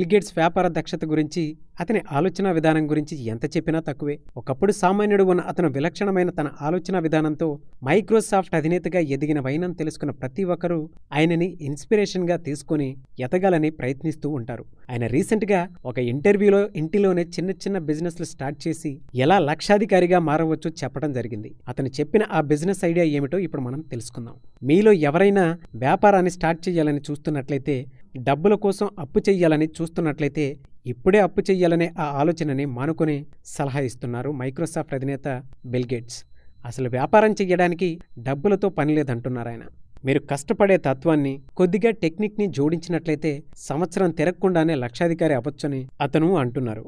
Bill Gates వ్యాపార దక్షత గురించి అతని ఆలోచన విధానం గురించి ఎంత చెప్పినా తక్కువే. ఒకప్పుడు సామాన్యుడు ఉన్న అతను విలక్షణమైన తన ఆలోచన విధానంతో మైక్రోసాఫ్ట్ అధినేతగా ఎదిగిన వైనం తెలుసుకున్న ప్రతి ఒక్కరూ ఆయనని ఇన్స్పిరేషన్గా తీసుకుని ఎదగాలని ప్రయత్నిస్తూ ఉంటారు. ఆయన రీసెంట్గా ఒక ఇంటర్వ్యూలో ఇంటిలోనే చిన్న చిన్న బిజినెస్లు స్టార్ట్ చేసి ఎలా లక్షాధికారిగా మారవచ్చో చెప్పడం జరిగింది. అతను చెప్పిన ఆ బిజినెస్ ఐడియా ఏమిటో ఇప్పుడు మనం తెలుసుకుందాం. మీలో ఎవరైనా వ్యాపారాన్ని స్టార్ట్ చేయాలని చూస్తున్నట్లయితే డబ్బుల కోసం అప్పు చెయ్యాలని చూస్తున్నట్లయితే ఇప్పుడే అప్పు చెయ్యాలనే ఆ ఆలోచనని మానుకొని సలహా ఇస్తున్నారు మైక్రోసాఫ్ట్ అధినేత బిల్గేట్స్ అసలు వ్యాపారం చెయ్యడానికి డబ్బులతో పనిలేదంటున్నారు ఆయన మీరు కష్టపడే తత్వాన్ని కొద్దిగా టెక్నిక్ని జోడించినట్లయితే సంవత్సరం తిరగకుండానే లక్షాధికారి అవ్వచ్చని అతను అంటున్నారు.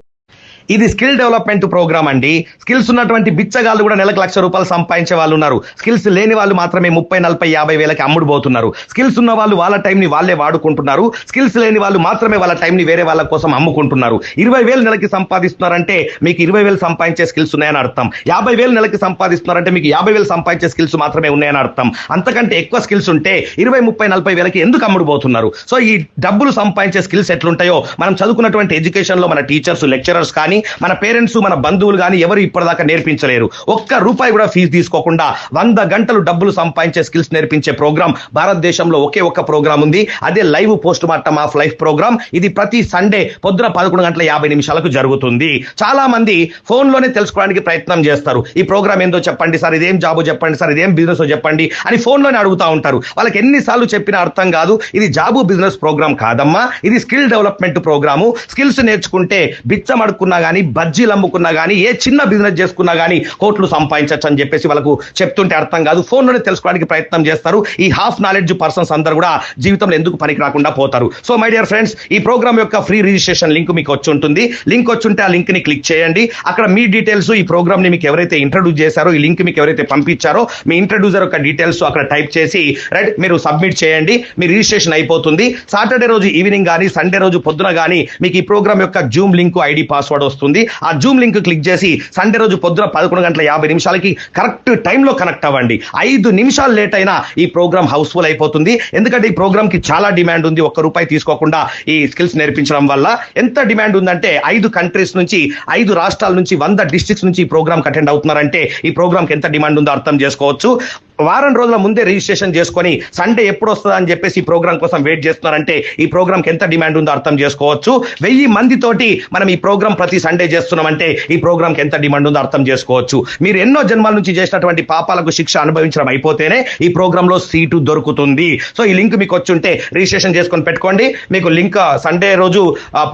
ఇది స్కిల్ డెవలప్మెంట్ ప్రోగ్రామ్ అండి. స్కిల్స్ ఉన్నటువంటి బిచ్చగాళ్ళు కూడా నెలకు లక్ష రూపాయలు సంపాదించే వాళ్ళు ఉన్నారు. స్కిల్స్ లేని వాళ్ళు మాత్రమే ముప్పై నలభై యాభై వేలకి అమ్ముడుపోతున్నారు స్కిల్స్ ఉన్న వాళ్ళు వాళ్ళ టైంని వాళ్ళే వాడుకుంటున్నారు. స్కిల్స్ లేని వాళ్ళు మాత్రమే వాళ్ళ టైంని వేరే వాళ్ళ కోసం అమ్ముకుంటున్నారు. ఇరవై వేలు నెలకి సంపాదిస్తున్నారంటే మీకు ఇరవై వేలు సంపాదించే స్కిల్స్ ఉన్నాయని అర్థం. యాభై వేలు నెలకి సంపాదిస్తున్నారంటే మీకు యాభై వేలు సంపాదించే స్కిల్స్ మాత్రమే ఉన్నాయని అర్థం. అంతకంటే ఎక్కువ స్కిల్స్ ఉంటే ఇరవై ముప్పై నలభై వేలకి ఎందుకు అమ్ముడుపోతున్నారు సో ఈ డబ్బులు సంపాదించే స్కిల్స్ ఎట్లుంటాయో మనం చదువుకున్నటువంటి ఎడ్యుకేషన్లో మన టీచర్స్ లెక్చరర్స్ కానీ మన పేరెంట్స్ మన బంధువులు కానీ ఎవరు ఇప్పటిదాకా నేర్పించలేరు. ఒక్క రూపాయి కూడా ఫీజు తీసుకోకుండా వంద గంటలు డబ్బులు సంపాదించే స్కిల్స్ నేర్పించే ప్రోగ్రామ్ భారతదేశంలో ఒకే ఒక్క ప్రోగ్రామ్ ఉంది. అదే live post mortem of life program ఇది ప్రతి సండే పొద్దున పదకొండు గంటల యాభై నిమిషాలకు జరుగుతుంది. చాలా మంది ఫోన్లోనే తెలుసుకోవడానికి ప్రయత్నం చేస్తారు. ఈ ప్రోగ్రామ్ ఏందో చెప్పండి సార్ ఇదేం జాబ్ చెప్పండి సార్ ఇదేం బిజినెస్ చెప్పండి అని ఫోన్లోనే అడుగుతా ఉంటారు. వాళ్ళకి ఎన్నిసార్లు చెప్పినా అర్థం కాదు. ఇది జాబు బిజినెస్ ప్రోగ్రామ్ కాదమ్మా. ఇది స్కిల్ డెవలప్మెంట్ ప్రోగ్రాము. స్కిల్స్ నేర్చుకుంటే బిచ్చం అడుక్కున్నా కానీ బజ్జీలు అమ్ముకున్నా కానీ ఏ చిన్న బిజినెస్ చేసుకున్నా కానీ కోట్లు సంపాదించవచ్చు అని చెప్పేసి వాళ్ళకు చెప్తుంటే అర్థం కాదు. ఫోన్లోనే తెలుసుకోవడానికి ప్రయత్నం చేస్తారు. ఈ హాఫ్ నాలెడ్జ్ పర్సన్స్ అందరూ కూడా జీవితంలో ఎందుకు పనికి రాకుండా పోతారు. సో మై డియర్ ఫ్రెండ్స్ ఈ ప్రోగ్రామ్ యొక్క ఫ్రీ రిజిస్ట్రేషన్ లింక్ మీకు వచ్చి ఉంటుంది. లింక్ వచ్చి ఉంటే ఆ లింక్ని క్లిక్ చేయండి. అక్కడ మీ డీటెయిల్స్ ఈ ప్రోగ్రామ్ని మీకు ఎవరైతే ఇంట్రడ్యూస్ చేశారో ఈ లింక్ మీకు ఎవరైతే పంపించారో మీ ఇంట్రడ్యూసర్ యొక్క డీటెయిల్స్ అక్కడ టైప్ చేసి రైట్ మీరు సబ్మిట్ చేయండి. మీ రిజిస్ట్రేషన్ అయిపోతుంది. సాటర్డే రోజు ఈవినింగ్ కానీ సండే రోజు పొద్దున కానీ మీకు ఈ ప్రోగ్రామ్ యొక్క జూమ్ లింక్ ఐడి పాస్వర్డ్ వస్తుంది. ఆ జూమ్ లింక్ క్లిక్ చేసి సండే రోజు పొద్దున పదకొండు గంటల యాభై నిమిషాలకి కరెక్ట్ టైంలో కనెక్ట్ అవ్వండి. ఐదు నిమిషాలు లేట్ అయినా ఈ ప్రోగ్రామ్ హౌస్ఫుల్ అయిపోతుంది. ఎందుకంటే ఈ ప్రోగ్రామ్కి చాలా డిమాండ్ ఉంది. ఒక్క రూపాయి తీసుకోకుండా ఈ స్కిల్స్ నేర్పించడం వల్ల ఎంత డిమాండ్ ఉందంటే ఐదు కంట్రీస్ నుంచి ఐదు రాష్ట్రాల నుంచి వంద డిస్ట్రిక్ట్స్ నుంచి ఈ ప్రోగ్రామ్ అటెండ్ అవుతున్నారంటే ఈ ప్రోగ్రామ్కి ఎంత డిమాండ్ ఉందో అర్థం చేసుకోవచ్చు. వారం రోజుల ముందే రిజిస్ట్రేషన్ చేసుకొని సండే ఎప్పుడు వస్తుందా అని చెప్పేసి ఈ ప్రోగ్రామ్ కోసం వెయిట్ చేస్తున్నారంటే ఈ ప్రోగ్రామ్కి ఎంత డిమాండ్ ఉందో అర్థం చేసుకోవచ్చు. వెయ్యి మందితోటి మనం ఈ ప్రోగ్రామ్ ప్రతి సండే చేస్తున్నామంటే ఈ ప్రోగ్రామ్కి ఎంత డిమాండ్ ఉందో అర్థం చేసుకోవచ్చు. మీరు ఎన్నో జన్మాల నుంచి చేసినటువంటి పాపాలకు శిక్ష అనుభవించడం అయిపోతేనే ఈ ప్రోగ్రామ్లో సీటు దొరుకుతుంది. సో ఈ లింక్ మీకు వచ్చి ఉంటే రిజిస్ట్రేషన్ చేసుకొని పెట్టుకోండి. మీకు లింక్ సండే రోజు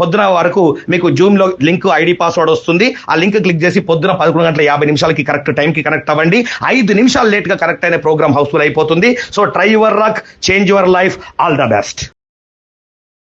పొద్దున వరకు మీకు జూమ్లో లింక్ ఐడి పాస్వర్డ్ వస్తుంది. ఆ లింక్ క్లిక్ చేసి పొద్దున పదకొండు గంటల యాభై నిమిషాలకి కరెక్ట్ టైం కి కనెక్ట్ అవ్వండి. ఐదు నిమిషాలు లేట్గా కనెక్ట్ అయిన ప్రోగ్రామ్ హౌస్ఫుల్ అయిపోతుంది. So try your luck change your life all the best